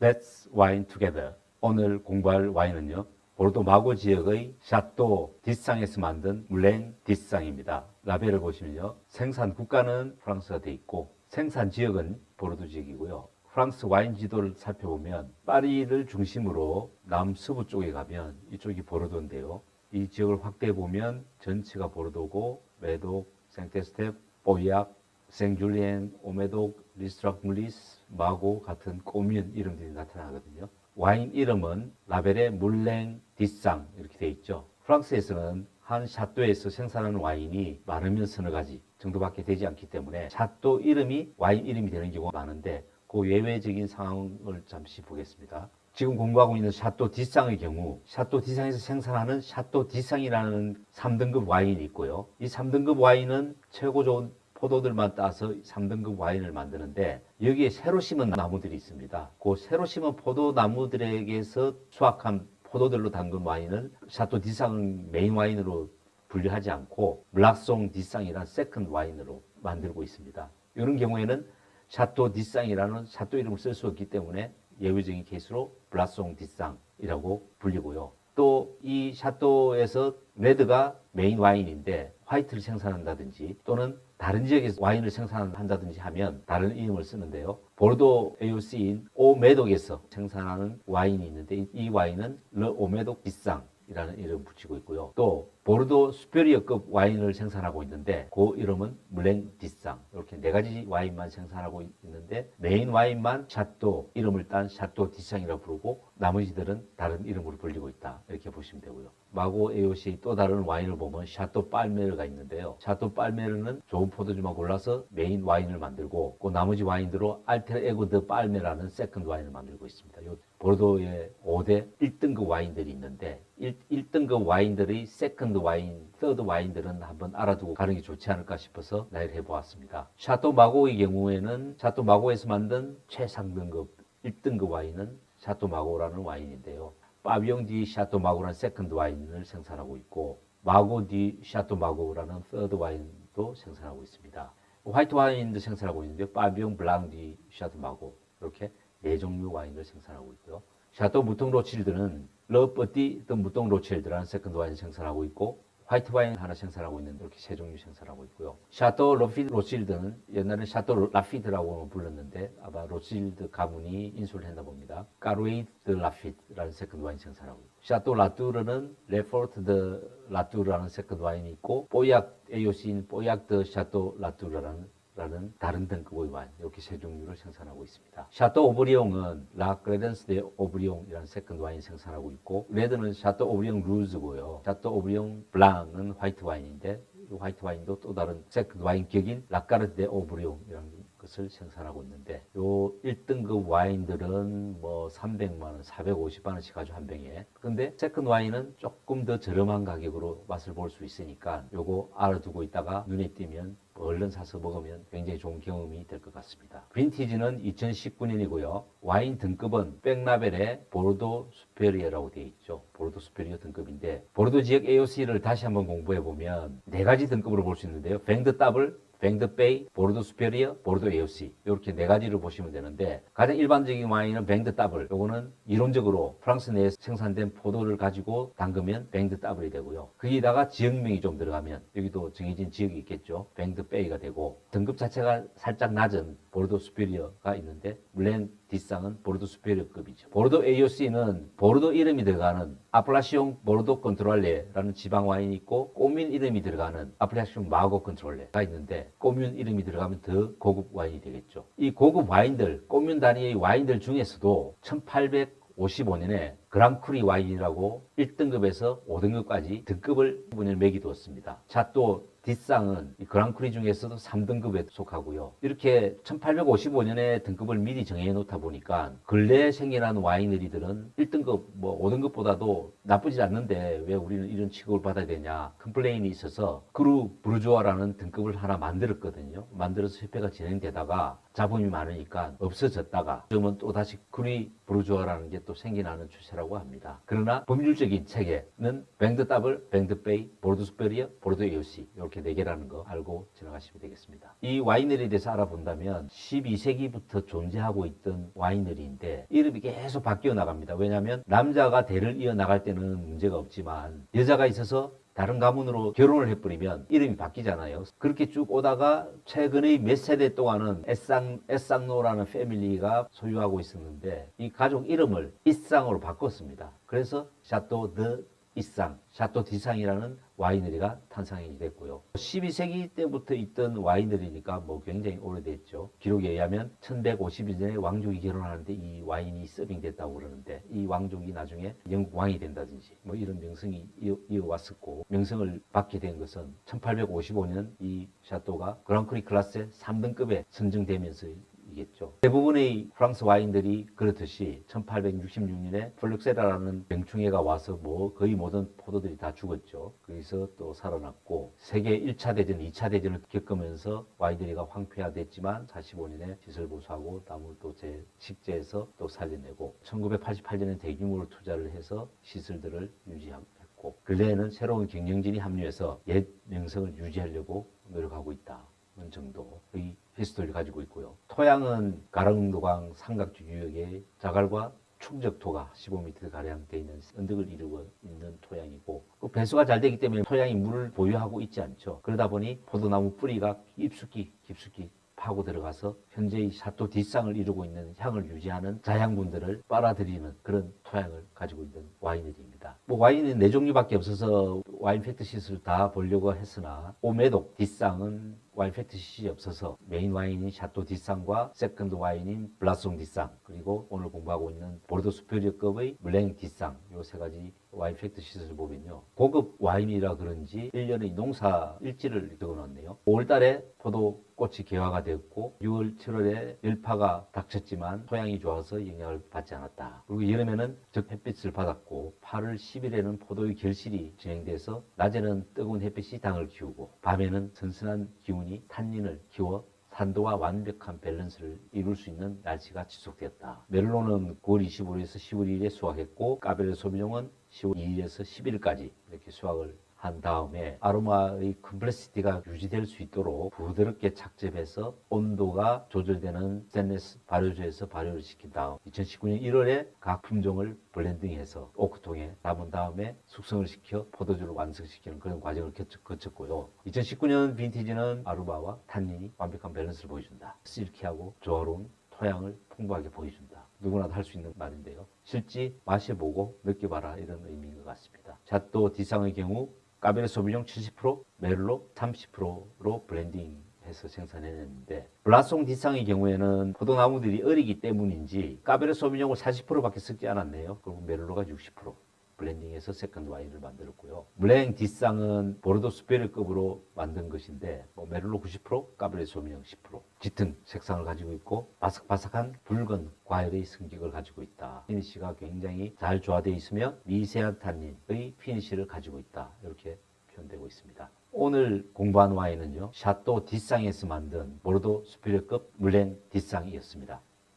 Let's Wine Together. 오늘 공부할 와인은요. 보르도 마고 지역의 샤또 디상에서 만든 물랭 디상입니다. 라벨을 보시면요. 생산 국가는 프랑스가 돼 있고 생산 지역은 보르도 지역이고요. 프랑스 와인 지도를 살펴보면 파리를 중심으로 남서부 쪽에 가면 이쪽이 보르도인데요. 이 지역을 확대해 보면 전체가 보르도고 메독, 생테스텝, 뽀약, 생줄리엔, 오메독, 리스트락 물리스, 마고 같은 꼬미은 이름들이 나타나거든요. 와인 이름은 라벨에 물랭, 디상 이렇게 돼 있죠. 프랑스에서는 한 샤또에서 생산하는 와인이 많으면 서너 가지 정도밖에 되지 않기 때문에 샤또 이름이 와인 이름이 되는 경우가 많은데 그 예외적인 상황을 잠시 보겠습니다. 지금 공부하고 있는 샤또 디상의 경우 샤또 디상에서 생산하는 샤또 디상이라는 3등급 와인이 있고요. 이 3등급 와인은 최고 좋은 포도들만 따서 3등급 와인을 만드는데 여기에 새로 심은 나무들이 있습니다. 그 새로 심은 포도 나무들에게서 수확한 포도들로 담근 와인을 샤또 디상 메인 와인으로 분류하지 않고 블락송 디상이라는 세컨드 와인으로 만들고 있습니다. 이런 경우에는 샤또 디상이라는 샤또 이름을 쓸 수 없기 때문에 예외적인 케이스로 블라송 디상이라고 불리고요. 또 이 샤또에서 레드가 메인 와인인데 화이트를 생산한다든지 또는 다른 지역에서 와인을 생산한다든지 하면 다른 이름을 쓰는데요. 보르도 AOC인 오메독에서 생산하는 와인이 있는데 이- 이 와인은 르 오메독 비상 이라는 이름을 붙이고 있고요. 또 보르도 수페리어급 와인을 생산하고 있는데 그 이름은 물랭 디상 이렇게 네 가지 와인만 생산하고 있는데 메인 와인만 샤또 이름을 딴 샤또 디상이라고 부르고 나머지들은 다른 이름으로 불리고 있다 이렇게 보시면 되고요. 마고 에오시 또 다른 와인을 보면 샤또 빨메르가 있는데요. 샤또 빨메르는 좋은 포도주만 골라서 메인 와인을 만들고 그 나머지 와인들로 알테르 에고 드 빨메라는 세컨드 와인을 만들고 있습니다. 요 보르도의 5대 1등급 와인들이 있는데 1, 등급 와인들의 세컨드 와인, 서드 와인들은 한번 알아두고 가는 게 좋지 않을까 싶어서 나열을 해보았습니다. 샤또 마고의 경우에는 샤또 마고에서 만든 최상등급 1등급 와인은 샤또 마고라는 와인인데요. 파비용 디 샤또 마고라는 세컨드 와인을 생산하고 있고 마고 디 샤또 마고라는 서드 와인도 생산하고 있습니다. 화이트 와인도 생산하고 있는데요. 파비용 블랑 디 샤또 마고 이렇게 네 종류 와인을 생산하고 있고요. 샤또 무통 로칠드는 러버띠 또 무통 로칠드라는 세컨드 와인 생산하고 있고 화이트 와인 하나 생산하고 있는데 이렇게 세 종류 생산하고 있고요. 샤또 로피드 로칠드는 옛날에 샤또 라피드라고 불렀는데 아마 로칠드 가문이 인수를 했나 봅니다. 까루에이드 라피드라는 세컨드 와인 생산하고 있고 샤또 라뚜르는 레포르트 드 라뚜르라는 세컨드 와인이 있고 뽀약 AOC인 뽀약 드 샤또 라뚜르라는 라는 다른 등급의 와인 이렇게 세 종류를 생산하고 있습니다. 샤또 오브리옹은 라 그레덴스 데 오브리옹이라는 세컨드 와인 생산하고 있고 레드는 샤또 오브리옹 루즈고요. 샤또 오브리옹 블랑은 화이트 와인인데 이 화이트 와인도 또 다른 세컨드 와인 격인 라카르 데 오브리옹이라는 것을 생산하고 있는데 요 1등급 와인들은 뭐 300만 원, 450만 원씩 가지고 한 병에. 근데 세컨드 와인은 조금 더 저렴한 가격으로 맛을 볼 수 있으니까 요거 알아두고 있다가 눈에 띄면 얼른 사서 먹으면 굉장히 좋은 경험이 될 것 같습니다. 빈티지는 2019년이고요. 와인 등급은 백라벨의 보르도 수페리어라고 되어 있죠. 보르도 수페리어 등급인데 보르도 지역 AOC를 다시 한번 공부해 보면 네 가지 등급으로 볼 수 있는데요. 뱅드 더블, 뱅드 베이, 보르도 수페리어, 보르도 AOC 이렇게 네 가지를 보시면 되는데 가장 일반적인 와인은 뱅드 더블. 요거는 이론적으로 프랑스 내에 생산된 포도를 가지고 담그면 뱅드 더블이 되고요. 거기다가 지역명이 좀 들어가면 여기도 정해진 지역이 있겠죠. 뱅드 베이가 되고 등급 자체가 살짝 낮은 보르도 수페리어가 있는데 물렌 뒷상은 보르도 수페리어급이죠. 보르도 AOC는 보르도 이름이 들어가는 아플라시옹 보르도 컨트롤레라는 지방 와인이 있고 꼬민 이름이 들어가는 아플라시옹 마고 컨트롤레가 있는데 꼬민 이름이 들어가면 더 고급 와인이 되겠죠. 이 고급 와인들, 꼬민 단위의 와인들 중에서도 1855년에 그랑크리 와인이라고 1등급에서 5등급까지 등급을 분을 매기두었습니다. 자, 또 뒷상은 이 그랑크리 중에서도 3등급에 속하고요. 이렇게 1855년에 등급을 미리 정해 놓다 보니까 근래에 생겨난 와이너리들은 1등급, 뭐 5등급보다도 나쁘지 않는데 왜 우리는 이런 취급을 받아야 되냐 컴플레인이 있어서 그루 부르주아라는 등급을 하나 만들었거든요. 만들어서 협회가 진행되다가 자본이 많으니까 없어졌다가 지금은 또 다시 그리 부르주아라는 게 또 생겨나는 추세라 샤토라고 합니다. 그러나 법률적인 체계는 뱅드 더블, 뱅드 베이, 보르도 스페리어, 보르도 에오시 이렇게 네 개라는 거 알고 지나가시면 되겠습니다. 이 와이너리에 대해서 알아본다면 12세기부터 존재하고 있던 와이너리인데 이름이 계속 바뀌어 나갑니다. 왜냐하면 남자가 대를 이어 나갈 때는 문제가 없지만 여자가 있어서 다른 가문으로 결혼을 해버리면 이름이 바뀌잖아요. 그렇게 쭉 오다가 최근의 몇 세대 동안은 에쌍, 에쌍노라는 패밀리가 소유하고 있었는데 이 가족 이름을 이쌍으로 바꿨습니다. 그래서 샤또 드 이쌍, 샤또 디상이라는 와이너리가 탄생이 됐고요. 12세기 때부터 있던 와이너리니까 뭐 굉장히 오래됐죠. 기록에 의하면 1152년에 왕족이 결혼하는데 이 와인이 서빙됐다고 그러는데 이 왕족이 나중에 영국 왕이 된다든지 뭐 이런 명성이 이어, 이어왔었고 명성을 받게 된 것은 1855년 이 샤또가 그랑크리 클라스의 3등급에 선정되면서 이겠죠. 대부분의 프랑스 와인들이 그렇듯이 1866년에 플룩세라라는 병충해가 와서 뭐 거의 모든 포도들이 다 죽었죠. 거기서 또 살아났고 세계 1차 대전, 2차 대전을 겪으면서 와이너리가 황폐화됐지만 45년에 시설 보수하고 나무를 또 재식재해서 또 살려내고 1988년에 대규모로 투자를 해서 시설들을 유지하고 했고 근래에는 새로운 경영진이 합류해서 옛 명성을 유지하려고 노력하고 있다. 는 정도의 히스토리를 가지고 있고요. 토양은 가랑도강 삼각주 유역에 자갈과 충적토가 15m 가량 되어 있는 언덕을 이루고 있는 토양이고 그 배수가 잘 되기 때문에 토양이 물을 보유하고 있지 않죠. 그러다 보니 포도나무 뿌리가 깊숙이 깊숙이 파고 들어가서 현재의 샤또 뒷상을 이루고 있는 향을 유지하는 자양분들을 빨아들이는 그런 토양을 가지고 있는 와이너리입니다. 뭐 와인은 네 종류밖에 없어서 와인 팩트 시스를 다 보려고 했으나 오메독 뒷상은 와인 팩트 시이 없어서 메인 와인인 샤또 뒷상과 세컨드 와인인 블라송 뒷상 그리고 오늘 공부하고 있는 보르도 수페리어급의 물랭 뒷상 요 세 가지 와인 팩트 시스를 보면요. 고급 와인이라 그런지 1년의 농사 일지를 적어놨네요. 5월달에 포도 꽃이 개화가 되었고 6월 7월에 열파가 닥쳤지만 토양이 좋아서 영향을 받지 않았다. 그리고 여름에는 적 햇빛을 받았고 8월 10일에는 포도의 결실이 진행돼서 낮에는 뜨거운 햇빛이 당을 키우고 밤에는 선선한 기운이 탄닌을 키워 산도와 완벽한 밸런스를 이룰 수 있는 날씨가 지속되었다. 메를로는 9월 25일에서 10월 2일에 수확했고 까베르 소비뇽은 10월 2일에서 11일까지 이렇게 수확을 한 다음에 아로마의 컴플렉시티가 유지될 수 있도록 부드럽게 착즙해서 온도가 조절되는 스테인리스 발효조에서 발효를 시킨 다음 2019년 1월에 각 품종을 블렌딩해서 오크통에 담은 다음에 숙성을 시켜 포도주를 완성시키는 그런 과정을 거쳤- 거쳤고요. 2019년 빈티지는 아로마와 탄닌이 완벽한 밸런스를 보여준다. 실키하고 조화로운 토양을 풍부하게 보여준다. 누구나도 할수 있는 말인데요. 실지 마셔보고 느껴봐라 이런 의미인 것 같습니다. 잣도 디상의 경우 까베르 소비뇽 70%, 메를로 30%로 블렌딩해서 생산해냈는데 블라송 디상의 경우에는 포도나무들이 어리기 때문인지 까베르 소비뇽을 40%밖에 섞지 않았네요. 그리고 메를로가 60%. 블렌딩해서 세컨드 와인을 만들었고요. 블랭 뒷상은 보르도 스페르급으로 만든 것인데 뭐 메를로 90%, 까베르 소미뇽 10% 짙은 색상을 가지고 있고 바삭바삭한 붉은 과일의 성격을 가지고 있다. 피니시가 굉장히 잘 조화되어 있으며 미세한 탄닌의 피니시를 가지고 있다. 이렇게 표현되고 있습니다. 오늘 공부한 와인은요. 샤또 뒷상에서 만든 보르도 스페르급 물랭 뒷상이었습니다.